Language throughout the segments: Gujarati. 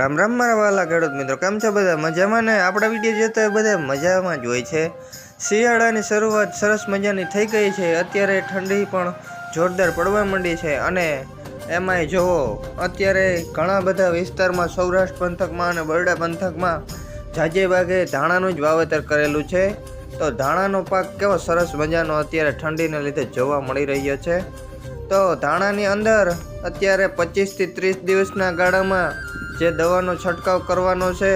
રામ રામ, મારા વાલા ખેડૂત મિત્રો, કેમ છે બધા? મજામાં ને? આપણા વીડિયો જોતા બધા મજામાં જ હોય છે. શિયાળાની શરૂઆત સરસ મજાની થઈ ગઈ છે. અત્યારે ઠંડી પણ જોરદાર પડવા માંડી છે અને એમાંય જુઓ અત્યારે ઘણા બધા વિસ્તારમાં સૌરાષ્ટ્ર પંથકમાં અને બરડા પંથકમાં જાજે ભાગે ધાણાનું જ વાવેતર કરેલું છે. તો ધાણાનો પાક કેવો સરસ મજાનો અત્યારે ઠંડીને લીધે જોવા મળી રહ્યો છે. તો ધાણાની અંદર અત્યારે પચીસથી ત્રીસ દિવસના ગાળામાં જે દવાનો છંટકાવ કરવાનો છે,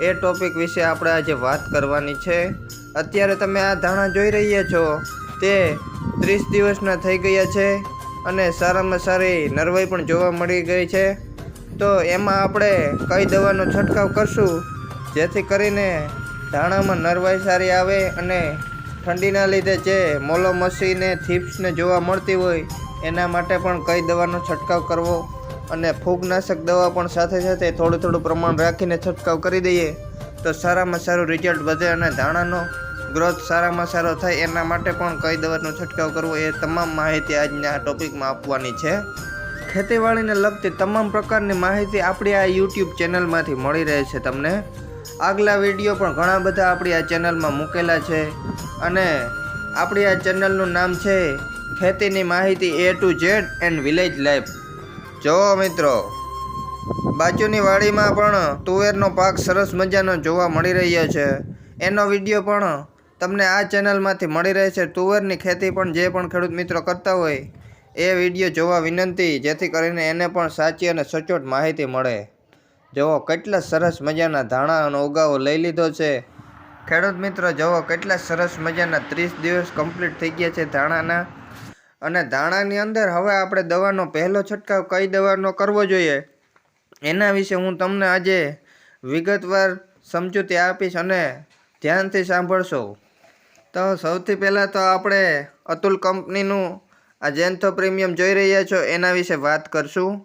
એ ટોપિક વિશે આપણે આજે વાત કરવાની છે. અત્યારે તમે આ ધાણા જોઈ રહ્યા છો, તે ત્રીસ દિવસના થઈ ગયા છે અને સારામાં સારી નરવાઈ પણ જોવા મળી ગઈ છે. તો એમાં આપણે કઈ દવાનો છંટકાવ કરશું? જેથી કરીને ધાણામાં નરવાઈ સારી આવે અને ઠંડીના લીધે જે મોલોમસીને, થીપ્સને જોવા મળતી હોય, એના માટે પણ કઈ દવાનો છંટકાવ કરવો અને ફૂગનાશક દવા પણ સાથે સાથે થોડું થોડું પ્રમાણ રાખીને છંટકાવ કરી દઈએ. તો સારામાં સારું રિઝલ્ટ વધે અને ધાણાનો ગ્રોથ સારામાં સારો થાય એના માટે પણ કઈ દવાનો છંટકાવ કરવો એ તમામ માહિતી આજના આ ટોપિકમાં આપવાની છે. ખેતીવાડીને લગતી તમામ પ્રકારની માહિતી આપણી આ યુટ્યુબ ચેનલમાંથી મળી રહે છે તમને. આગલા વીડિયો પણ ઘણા બધા આપણી આ ચેનલમાં મૂકેલા છે. અને આપણી આ ચેનલનું નામ છે ખેતીની માહિતી A to Z and village life જો મિત્રો, બાજુની વાડીમાં પણ તુવેરનો પાક સરસ મજાનો જોવા મળી રહ્યો છે. એનો વીડિયો પણ તમને આ ચેનલમાંથી મળી રહે છે તુવેરની ખેતી પણ જે પણ ખેડૂત મિત્રો કરતા હોય, એ વીડિયો જોવા વિનંતી, જેથી કરીને એને પણ સાચી અને સચોટ માહિતી મળે. જુઓ, કેટલા સરસ મજાના ધાણાનો ઉગાવો લઈ લીધો છે. ખેડૂત મિત્રો, જુઓ, કેટલા સરસ મજાના ત્રીસ દિવસ કમ્પ્લીટ થઈ ગયા છે ધાણાના. અને દાણાની અંદર હવે આપણે દવાનો પહેલો છંટકાવ કઈ દવાનો કરવો જોઈએ? એના વિશે હું તમને આજે વિગતવાર સમજૂતી આપીશ અને ધ્યાનથી સાંભળશો. તો સૌથી પહેલાં તો આપણે અતુલ કંપનીનું આ જેન્થો પ્રીમિયમ જોઈ રહ્યા છો, એના વિશે વાત કરશું.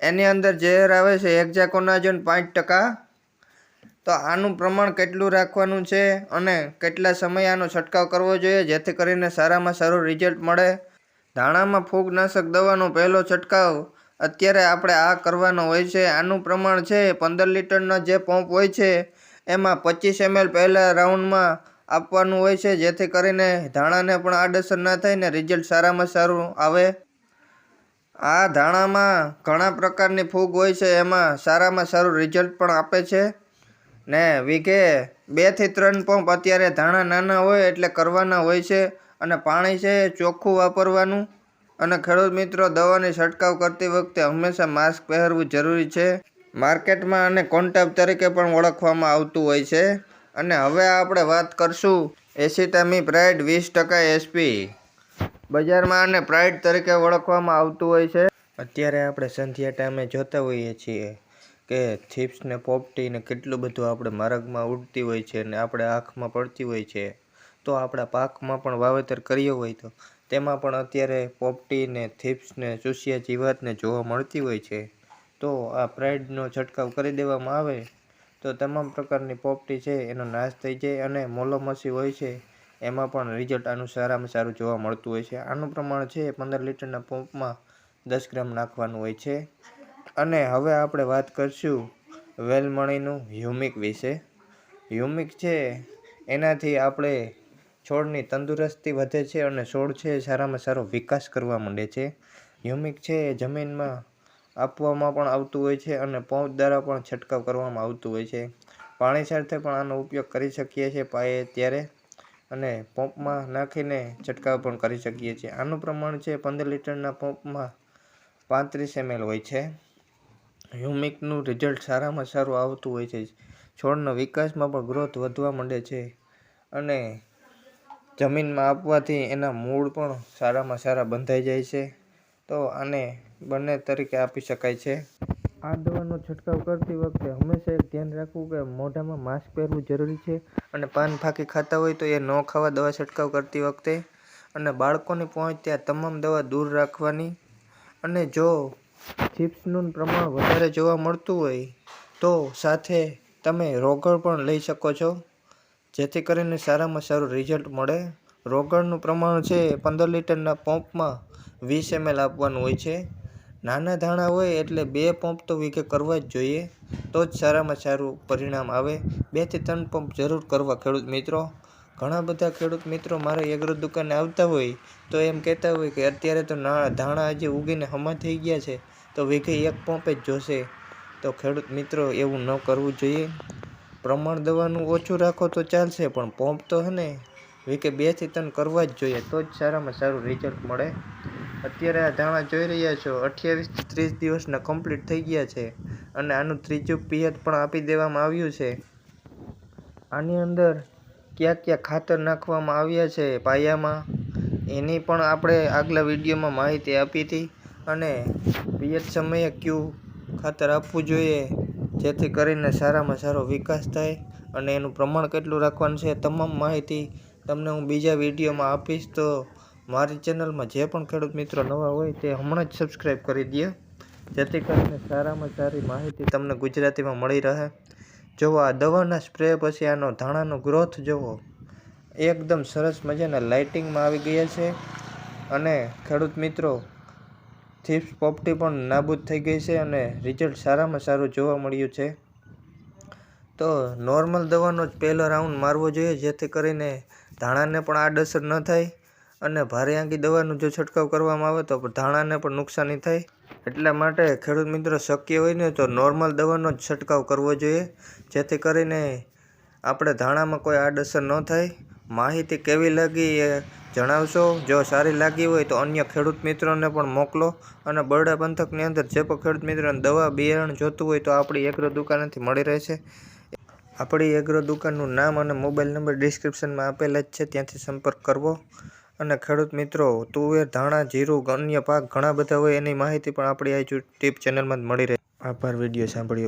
એની અંદર ઝેર આવે છે એક્ઝાકોનાજન પાંચ ટકા. તો આનું પ્રમાણ કેટલું રાખવાનું છે અને કેટલા સમય આનો છંટકાવ કરવો જોઈએ, જેથી કરીને સારામાં સારું રિઝલ્ટ મળે. ધાણામાં ફૂગનાશક દવાનો પહેલો છંટકાવ. અત્યારે આપણે આ કરવાનો હોય છે. આનું પ્રમાણ છે પંદર લીટરનો જે પંપ હોય છે, એમાં પચીસ એમએલ પહેલાં રાઉન્ડમાં આપવાનું હોય છે, જેથી કરીને ધાણાને પણ આડઅસર ના થાય ને રિઝલ્ટ સારામાં સારું આવે. આ ધાણામાં ઘણા પ્રકારની ફૂગ હોય છે, એમાં સારામાં સારું રિઝલ્ટ પણ આપે છે. ને વીઘે બેથી ત્રણ પંપ અત્યારે ધાણા નાના હોય એટલે કરવાના હોય છે. અને પાણી છે એ ચોખ્ખું વાપરવાનું. અને ખેડૂત મિત્રો, દવાની છંટકાવ કરતી વખતે હંમેશા માસ્ક પહેરવું જરૂરી છે. માર્કેટમાં અને કોન્ટેપ તરીકે પણ ઓળખવામાં આવતું હોય છે. અને હવે આપણે વાત કરશું એસિટામી પ્રાઇડ વીસ ટકા એસપી. બજારમાં આને પ્રાઇડ તરીકે ઓળખવામાં આવતું હોય છે. અત્યારે આપણે સંધ્યા ટાઈમે જોતા હોઈએ છીએ કે થીપ્સ ને પોપટી ને કેટલું બધું આપણે માર્ગમાં ઉડતી હોય છે ને આપણે આંખમાં પડતી હોય છે. તો આપણા પાકમાં પણ વાવેતર કર્યો હોય તો તેમાં પણ અત્યારે પોપટીને થીપ્સને થીપ્સ ચૂસિયા જીવાતને જોવા મળતી હોય છે. તો આ પ્રાઇડનો છંટકાવ કરી દેવામાં આવે તો તમામ પ્રકારની પોપટી છે એનો નાશ થઈ જાય અને મોલોમસી હોય છે એમાં પણ રિઝલ્ટ આનું સારામાં સારું જોવા મળતું હોય છે. આનું પ્રમાણ છે પંદર લીટરના પંપમાં દસ ગ્રામ નાખવાનું હોય છે. અને હવે આપણે વાત કરશું વેલમણીનું હ્યુમિક વિશે. હ્યુમિક છે એનાથી આપણે છોડની તંદુરસ્તી વધે છે અને છોડ છે એ સારામાં સારો વિકાસ કરવા માંડે છે. હ્યુમિક છે એ જમીનમાં આપવામાં પણ આવતું હોય છે અને પંપ દ્વારા પણ છંટકાવ કરવામાં આવતું હોય છે. પાણી સાથે પણ આનો ઉપયોગ કરી શકીએ છીએ પાયે ત્યારે અને પંપમાં નાખીને છંટકાવ પણ કરી શકીએ છીએ. આનું પ્રમાણ છે પંદર લીટરના પંપમાં પાંત્રીસ એમએલ હોય છે. હ્યુમિકનું રિઝલ્ટ સારામાં સારું આવતું હોય છે. છોડનો વિકાસમાં પણ ગ્રોથ વધવા માંડે છે અને જમીનમાં આપવાથી એના મૂળ પણ સારામાં સારા બંધાઈ જાય છે. તો આને બંને તરીકે આપી શકાય છે. આ દવાનો છંટકાવ કરતી વખતે હંમેશા એક ધ્યાન રાખવું કે મોઢામાં માસ્ક પહેરવું જરૂરી છે અને પાન ફાંકી ખાતા હોય તો એ ન ખાવા દવા છંટકાવ કરતી વખતે અને બાળકોની પહોંચ ત્યાં તમામ દવા દૂર રાખવાની અને જો ચિપ્સનું પ્રમાણ વધારે જોવા મળતું હોય તો સાથે તમે રોગળ પણ લઈ શકો છો. જેથી કરીને સારામાં સારું રિઝલ્ટ મળે. રોકડનું પ્રમાણ છે પંદર લીટરના પંપમાં વીસ એમએલ આપવાનું હોય છે. નાના ધાણા હોય એટલે બે પંપ તો વીઘે કરવા જ જોઈએ. તો જ સારામાં સારું પરિણામ આવે. બેથી ત્રણ પંપ જરૂર કરવા ખેડૂત મિત્રો. ઘણા બધા ખેડૂત મિત્રો મારે એગ્રો દુકાને આવતા હોય તો એમ કહેતા હોય કે અત્યારે તો ધાણા હજી ઉગીને હમા થઈ ગયા છે. તો વીઘે એક પંપે જ જોશે. તો ખેડૂત મિત્રો એવું ન કરવું જોઈએ. પ્રમાણ દવાનું ઓછું રાખો તો ચાલશે, પણ પંપ તો હને વીકે બેથી ત્રણ કરવા જ જોઈએ, તો જ સારામાં સારું રિઝલ્ટ મળે. અત્યારે આ ધાણા જોઈ રહ્યા છો, અઠ્યાવીસથી ત્રીસ દિવસના કમ્પ્લીટ થઈ ગયા છે, અને આનું ત્રીજું પિયત પણ આપી દેવામાં આવ્યું છે. આની અંદર ક્યાં ક્યાં ખાતર નાખવામાં આવ્યા છે પાયામાં, એની પણ આપણે આગલા વિડીયોમાં માહિતી આપી હતી, અને પિયત સમયે કયું ખાતર આપવું જોઈએ જેથી કરીને સારામાં સારો વિકાસ થાય અને એનું પ્રમાણ કેટલું રાખવાનું છે તમામ માહિતી તમને હું બીજા વિડીયોમાં આપીશ. તો મારી ચેનલમાં જે પણ ખેડૂત મિત્રો નવા હોય તે હમણાં જ સબસ્ક્રાઈબ કરી દે. જેથી કરીને સારામાં સારી માહિતી તમને ગુજરાતીમાં મળી રહે. જુઓ આ દવાના સ્પ્રે પછી આનો ધાણાનો ગ્રોથ જુઓ. એકદમ સરસ મજાના લાઇટિંગમાં આવી ગયા છે. અને ખેડૂત મિત્રો થીપ્સ પોપટી પણ નાબૂદ થઈ ગઈ છે અને રિઝલ્ટ સારામાં સારું જોવા મળ્યું છે. તો નોર્મલ દવાનો જ પહેલો રાઉન્ડ મારવો જોઈએ, જેથી કરીને ધાણાને પણ આડઅસર ન થાય અને ભારે આંગી દવાનું જો છંટકાવ કરવામાં આવે તો ધાણાને પણ નુકસાની થાય. એટલા માટે ખેડૂત મિત્રો શક્ય હોય ને તો નોર્મલ દવાનો જ છંટકાવ કરવો જોઈએ, જેથી કરીને આપણે ધાણામાં કોઈ આડઅસર ન થાય. માહિતી કેવી લાગી એ જણાવશો? જો સારી લાગી હોય તો અન્ય ખેડૂત મિત્રોને પણ મોકલો અને બરડા પંથકની અંદર જે પણ ખેડૂત મિત્રોને દવા, બિયારણ જોતું હોય તો આપણી એગ્રો દુકાનેથી મળી રહેશે. આપણી એગ્રો દુકાનનું નામ અને મોબાઈલ નંબર ડિસ્ક્રિપ્શનમાં આપેલા જ છે, ત્યાંથી સંપર્ક કરવો. અને ખેડૂત મિત્રો, તુવેર, ધાણા, જીરું, અન્ય પાક ઘણા બધા હોય એની માહિતી પણ આપણી આ યુટ્યુબ ચેનલમાં જ મળી રહે. આભાર, વીડિયો સાંભળ્યો.